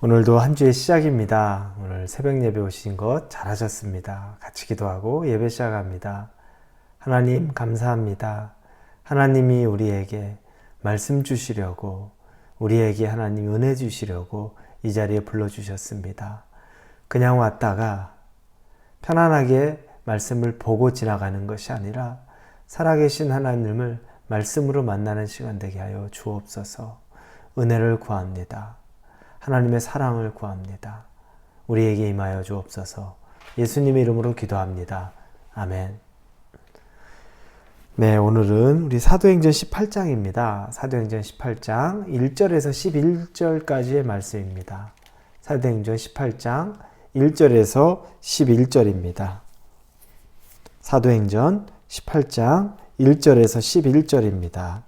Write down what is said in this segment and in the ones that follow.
오늘도 한 주의 시작입니다. 오늘 새벽 예배 오신 것 잘하셨습니다. 같이 기도하고 예배 시작합니다. 하나님 감사합니다. 하나님이 우리에게 말씀 주시려고 우리에게 하나님 은혜 주시려고 이 자리에 불러주셨습니다. 그냥 왔다가 편안하게 말씀을 보고 지나가는 것이 아니라 살아계신 하나님을 말씀으로 만나는 시간 되게 하여 주옵소서 은혜를 구합니다. 하나님의 사랑을 구합니다. 우리에게 임하여 주옵소서 예수님의 이름으로 기도합니다. 아멘. 네, 오늘은 우리 사도행전 18장입니다. 사도행전 18장 1절에서 11절까지의 말씀입니다. 사도행전 18장 1절에서 11절입니다. 사도행전 18장 1절에서 11절입니다.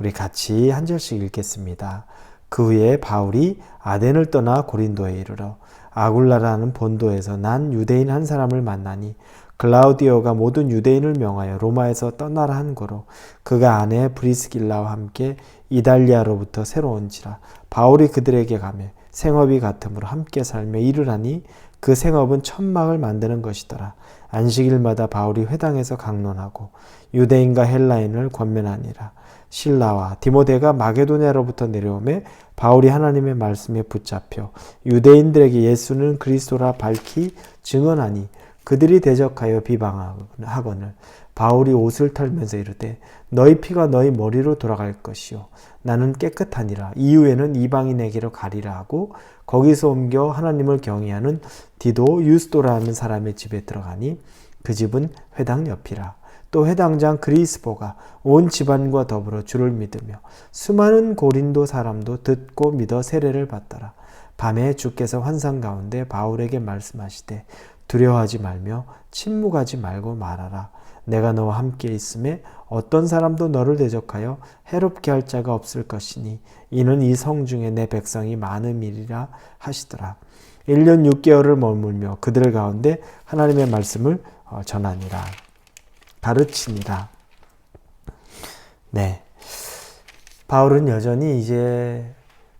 우리 같이 한 절씩 읽겠습니다. 그 후에 바울이 아덴을 떠나 고린도에 이르러 아굴라라는 본도에서 난 유대인 한 사람을 만나니 글라우디오가 모든 유대인을 명하여 로마에서 떠나라 한 거로 그가 아내 브리스길라와 함께 이달리아로부터 새로 온지라 바울이 그들에게 가며 생업이 같으므로 함께 살며 일을 하니 그 생업은 천막을 만드는 것이더라. 안식일마다 바울이 회당에서 강론하고 유대인과 헬라인을 권면하니라 신라와 디모데가 마게도냐로부터 내려오매 바울이 하나님의 말씀에 붙잡혀 유대인들에게 예수는 그리스도라 밝히 증언하니 그들이 대적하여 비방하거늘 바울이 옷을 털면서 이르되 너희 피가 너희 머리로 돌아갈 것이요. 나는 깨끗하니라. 이후에는 이방인에게로 가리라 하고 거기서 옮겨 하나님을 경외하는 디도 유스도라는 사람의 집에 들어가니 그 집은 회당 옆이라 또 회당장 그리스보가 온 집안과 더불어 주를 믿으며 수많은 고린도 사람도 듣고 믿어 세례를 받더라. 밤에 주께서 환상 가운데 바울에게 말씀하시되 두려워하지 말며 침묵하지 말고 말하라. 내가 너와 함께 있음에 어떤 사람도 너를 대적하여 해롭게 할 자가 없을 것이니 이는 이 성 중에 내 백성이 많음이리라 하시더라. 1년 6개월을 머물며 그들 가운데 하나님의 말씀을 어, 전하니라. 가르치니라. 네. 바울은 여전히 이제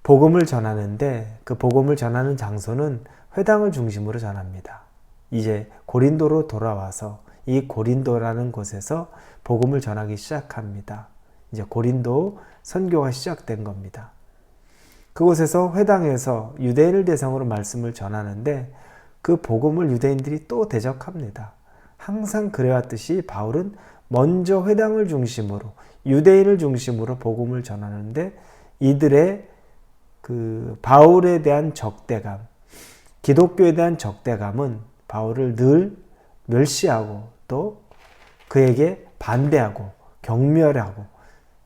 복음을 전하는데 그 복음을 전하는 장소는 회당을 중심으로 전합니다. 이제 고린도로 돌아와서 이 고린도라는 곳에서 복음을 전하기 시작합니다. 이제 고린도 선교가 시작된 겁니다. 그곳에서 회당에서 유대인을 대상으로 말씀을 전하는데 그 복음을 유대인들이 또 대적합니다. 항상 그래왔듯이 바울은 먼저 회당을 중심으로 유대인을 중심으로 복음을 전하는데 이들의 그 바울에 대한 적대감, 기독교에 대한 적대감은 바울을 늘 멸시하고 또 그에게 반대하고 경멸하고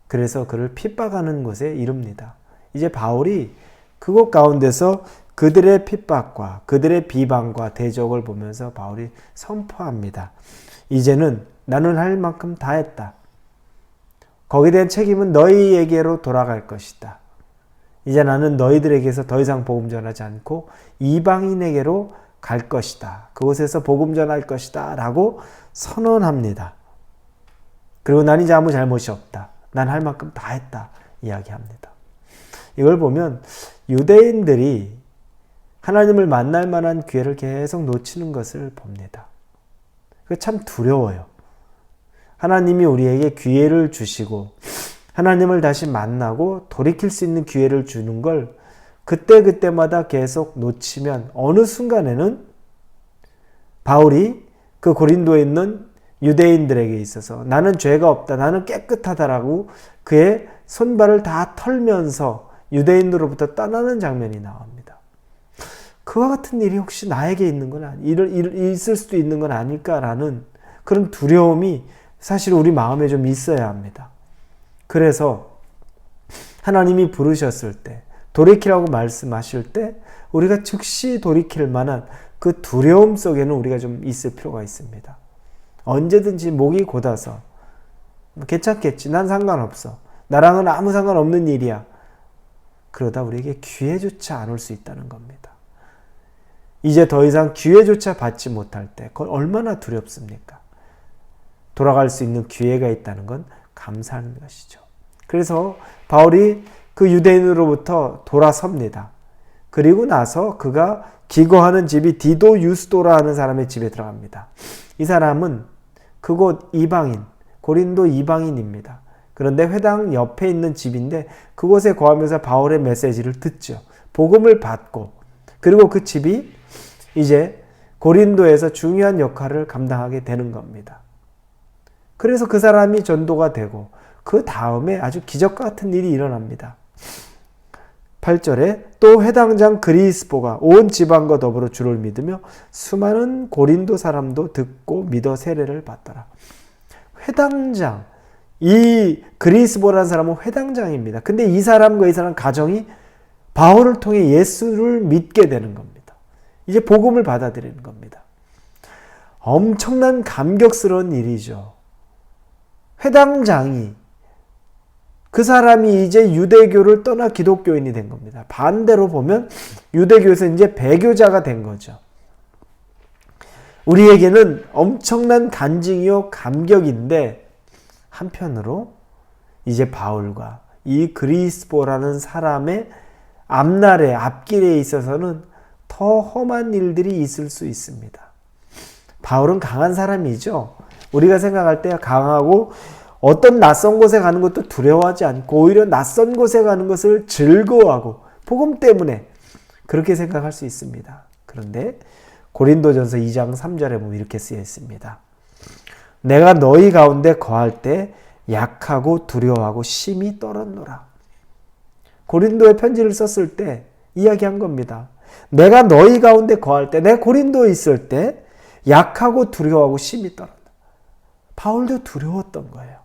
그래서 그를 핍박하는 것에 이릅니다. 이제 바울이 그곳 가운데서 그들의 핍박과 그들의 비방과 대적을 보면서 바울이 선포합니다. 이제는 나는 할 만큼 다 했다. 거기에 대한 책임은 너희에게로 돌아갈 것이다. 이제 나는 너희들에게서 더 이상 복음 전하지 않고 이방인에게로 갈 것이다. 그곳에서 복음 전할 것이다. 라고 선언합니다. 그리고 난 이제 아무 잘못이 없다. 난 할 만큼 다 했다. 이야기합니다. 이걸 보면 유대인들이 하나님을 만날 만한 기회를 계속 놓치는 것을 봅니다. 참 두려워요. 하나님이 우리에게 기회를 주시고 하나님을 다시 만나고 돌이킬 수 있는 기회를 주는 걸 그때그때마다 계속 놓치면 어느 순간에는 바울이 그 고린도에 있는 유대인들에게 있어서 나는 죄가 없다, 나는 깨끗하다라고 그의 손발을 다 털면서 유대인으로부터 떠나는 장면이 나옵니다. 그와 같은 일이 혹시 나에게 있는 건 아니, 있을 수도 있는 건 아닐까라는 그런 두려움이 사실 우리 마음에 좀 있어야 합니다. 그래서 하나님이 부르셨을 때, 돌이키라고 말씀하실 때, 우리가 즉시 돌이킬 만한 그 두려움 속에는 우리가 좀 있을 필요가 있습니다. 언제든지 목이 곧아서, 괜찮겠지. 난 상관없어. 나랑은 아무 상관없는 일이야. 그러다 우리에게 기회조차 안 올 수 있다는 겁니다. 이제 더 이상 기회조차 받지 못할 때, 그건 얼마나 두렵습니까? 돌아갈 수 있는 기회가 있다는 건 감사하는 것이죠. 그래서 바울이 그 유대인으로부터 돌아섭니다. 그리고 나서 그가 기거하는 집이 디도 유스도라 하는 사람의 집에 들어갑니다. 이 사람은 그곳 이방인, 고린도 이방인입니다. 그런데 회당 옆에 있는 집인데 그곳에 거하면서 바울의 메시지를 듣죠. 복음을 받고 그리고 그 집이 이제 고린도에서 중요한 역할을 감당하게 되는 겁니다. 그래서 그 사람이 전도가 되고 그 다음에 아주 기적 같은 일이 일어납니다. 8절에 또 회당장 그리스보가 온 지방과 더불어 주를 믿으며 수많은 고린도 사람도 듣고 믿어 세례를 받더라. 회당장 이 그리스보라는 사람은 회당장입니다. 근데 이 사람과 이 사람 가정이 바울을 통해 예수를 믿게 되는 겁니다. 이제 복음을 받아들이는 겁니다. 엄청난 감격스러운 일이죠. 회당장이 그 사람이 이제 유대교를 떠나 기독교인이 된 겁니다. 반대로 보면 유대교에서 이제 배교자가 된 거죠. 우리에게는 엄청난 간증이요 감격인데 한편으로 이제 바울과 이 그리스보라는 사람의 앞날에 앞길에 있어서는 더 험한 일들이 있을 수 있습니다. 바울은 강한 사람이죠. 우리가 생각할 때 강하고 어떤 낯선 곳에 가는 것도 두려워하지 않고 오히려 낯선 곳에 가는 것을 즐거워하고 복음 때문에 그렇게 생각할 수 있습니다. 그런데 고린도전서 2장 3절에 보면 이렇게 쓰여 있습니다. 내가 너희 가운데 거할 때 약하고 두려워하고 심히 떨었노라. 고린도에 편지를 썼을 때 이야기한 겁니다. 내가 너희 가운데 거할 때, 내 고린도에 있을 때 약하고 두려워하고 심히 떨었다. 바울도 두려웠던 거예요.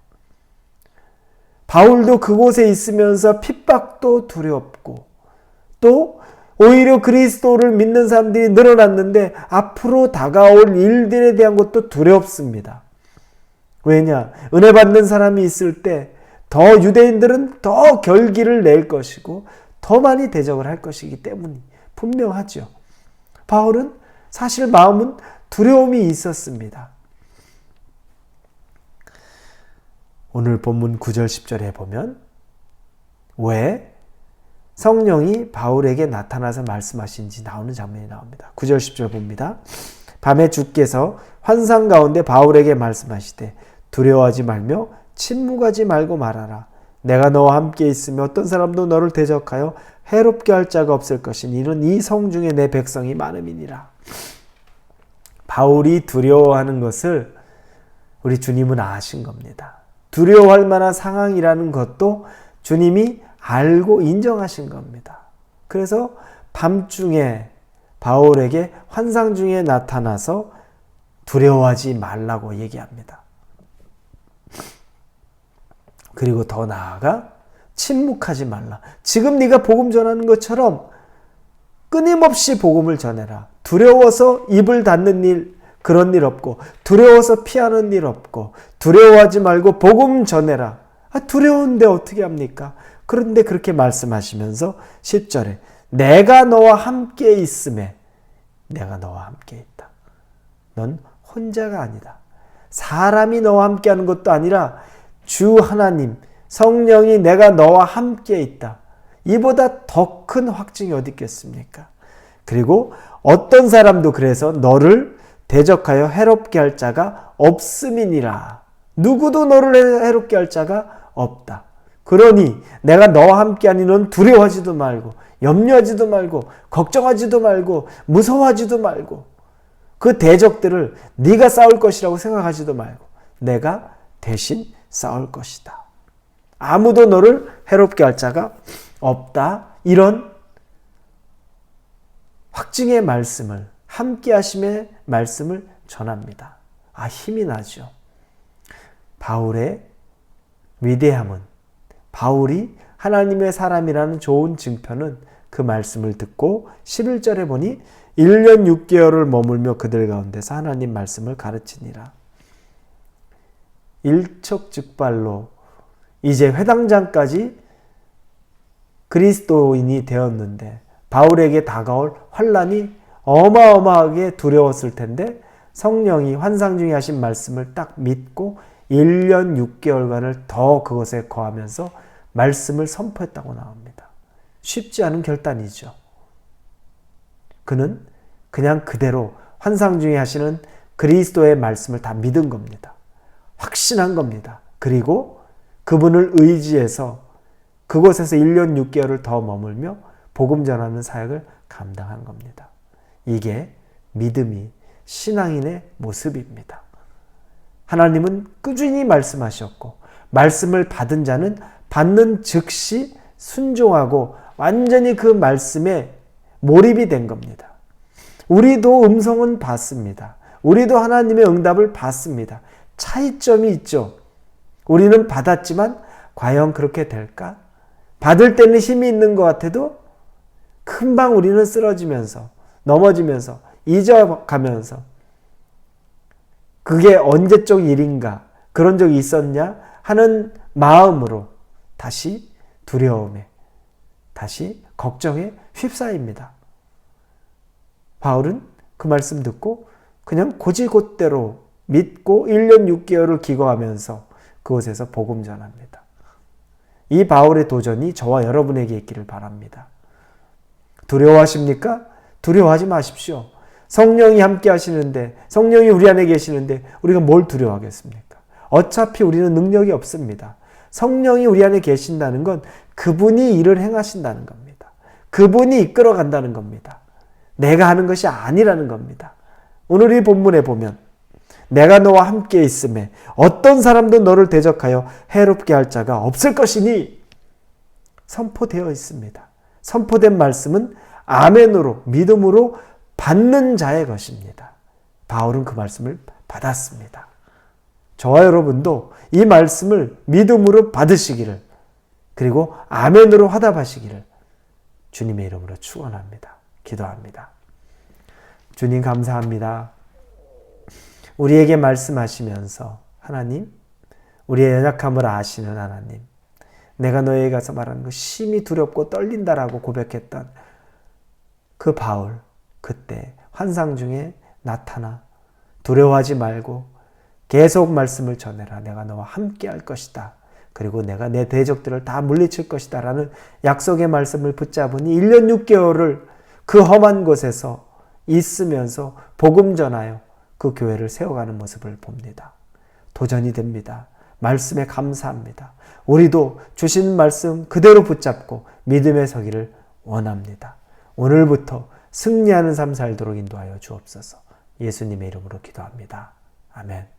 바울도 그곳에 있으면서 핍박도 두렵고 또 오히려 그리스도를 믿는 사람들이 늘어났는데 앞으로 다가올 일들에 대한 것도 두렵습니다. 왜냐? 은혜 받는 사람이 있을 때 더 유대인들은 더 결기를 낼 것이고 더 많이 대적을 할 것이기 때문이 분명하죠. 바울은 사실 마음은 두려움이 있었습니다. 오늘 본문 9절 10절에 보면 왜 성령이 바울에게 나타나서 말씀하신지 나오는 장면이 나옵니다. 9절 10절 봅니다. 밤에 주께서 환상 가운데 바울에게 말씀하시되 두려워하지 말며 침묵하지 말고 말하라. 내가 너와 함께 있으며 어떤 사람도 너를 대적하여 해롭게 할 자가 없을 것이니 이는 이 성 중에 내 백성이 많음이니라. 바울이 두려워하는 것을 우리 주님은 아신 겁니다. 두려워할 만한 상황이라는 것도 주님이 알고 인정하신 겁니다. 그래서 밤중에 바울에게 환상 중에 나타나서 두려워하지 말라고 얘기합니다. 그리고 더 나아가 침묵하지 말라. 지금 네가 복음 전하는 것처럼 끊임없이 복음을 전해라. 두려워서 입을 닫는 일 그런 일 없고 두려워서 피하는 일 없고 두려워하지 말고 복음 전해라. 아, 두려운데 어떻게 합니까? 그런데 그렇게 말씀하시면서 10절에 내가 너와 함께 있음에 내가 너와 함께 있다. 넌 혼자가 아니다. 사람이 너와 함께 하는 것도 아니라 주 하나님, 성령이 내가 너와 함께 있다. 이보다 더 큰 확증이 어디 있겠습니까? 그리고 어떤 사람도 그래서 너를 대적하여 해롭게 할 자가 없음이니라. 누구도 너를 해롭게 할 자가 없다. 그러니 내가 너와 함께하니 넌 두려워하지도 말고 염려하지도 말고 걱정하지도 말고 무서워하지도 말고 그 대적들을 네가 싸울 것이라고 생각하지도 말고 내가 대신 싸울 것이다. 아무도 너를 해롭게 할 자가 없다. 이런 확증의 말씀을 함께 하심의 말씀을 전합니다. 아, 힘이 나죠. 바울의 위대함은 바울이 하나님의 사람이라는 좋은 증표는 그 말씀을 듣고 11절에 보니 1년 6개월을 머물며 그들 가운데서 하나님 말씀을 가르치니라. 일촉즉발로 이제 회당장까지 그리스도인이 되었는데 바울에게 다가올 환란이 어마어마하게 두려웠을 텐데 성령이 환상 중에 하신 말씀을 딱 믿고 1년 6개월간을 더 그것에 거하면서 말씀을 선포했다고 나옵니다. 쉽지 않은 결단이죠. 그는 그냥 그대로 환상 중에 하시는 그리스도의 말씀을 다 믿은 겁니다. 확신한 겁니다. 그리고 그분을 의지해서 그곳에서 1년 6개월을 더 머물며 복음 전하는 사역을 감당한 겁니다. 이게 믿음이 신앙인의 모습입니다. 하나님은 꾸준히 말씀하셨고 말씀을 받은 자는 받는 즉시 순종하고 완전히 그 말씀에 몰입이 된 겁니다. 우리도 음성은 받습니다. 우리도 하나님의 응답을 받습니다. 차이점이 있죠. 우리는 받았지만 과연 그렇게 될까? 받을 때는 힘이 있는 것 같아도 금방 우리는 쓰러지면서 넘어지면서 잊어가면서 그게 언제적 일인가 그런 적이 있었냐 하는 마음으로 다시 두려움에 다시 걱정에 휩싸입니다. 바울은 그 말씀 듣고 그냥 고지곧대로 믿고 1년 6개월을 기거하면서 그곳에서 복음 전합니다. 이 바울의 도전이 저와 여러분에게 있기를 바랍니다. 두려워하십니까? 두려워하지 마십시오. 성령이 함께 하시는데, 성령이 우리 안에 계시는데, 우리가 뭘 두려워하겠습니까? 어차피 우리는 능력이 없습니다. 성령이 우리 안에 계신다는 건 그분이 일을 행하신다는 겁니다. 그분이 이끌어 간다는 겁니다. 내가 하는 것이 아니라는 겁니다. 오늘 이 본문에 보면 내가 너와 함께 있음에 어떤 사람도 너를 대적하여 해롭게 할 자가 없을 것이니 선포되어 있습니다. 선포된 말씀은 아멘으로 믿음으로 받는 자의 것입니다. 바울은 그 말씀을 받았습니다. 저와 여러분도 이 말씀을 믿음으로 받으시기를 그리고 아멘으로 화답하시기를 주님의 이름으로 축원합니다. 기도합니다. 주님 감사합니다. 우리에게 말씀하시면서 하나님, 우리의 연약함을 아시는 하나님, 내가 너에게 가서 말하는 거 심히 두렵고 떨린다라고 고백했던 그 바울, 그때 환상 중에 나타나 두려워하지 말고 계속 말씀을 전해라. 내가 너와 함께 할 것이다. 그리고 내가 내 대적들을 다 물리칠 것이다. 라는 약속의 말씀을 붙잡으니 1년 6개월을 그 험한 곳에서 있으면서 복음 전하여 그 교회를 세워가는 모습을 봅니다. 도전이 됩니다. 말씀에 감사합니다. 우리도 주신 말씀 그대로 붙잡고 믿음에 서기를 원합니다. 오늘부터 승리하는 삶 살도록 인도하여 주옵소서. 예수님의 이름으로 기도합니다. 아멘.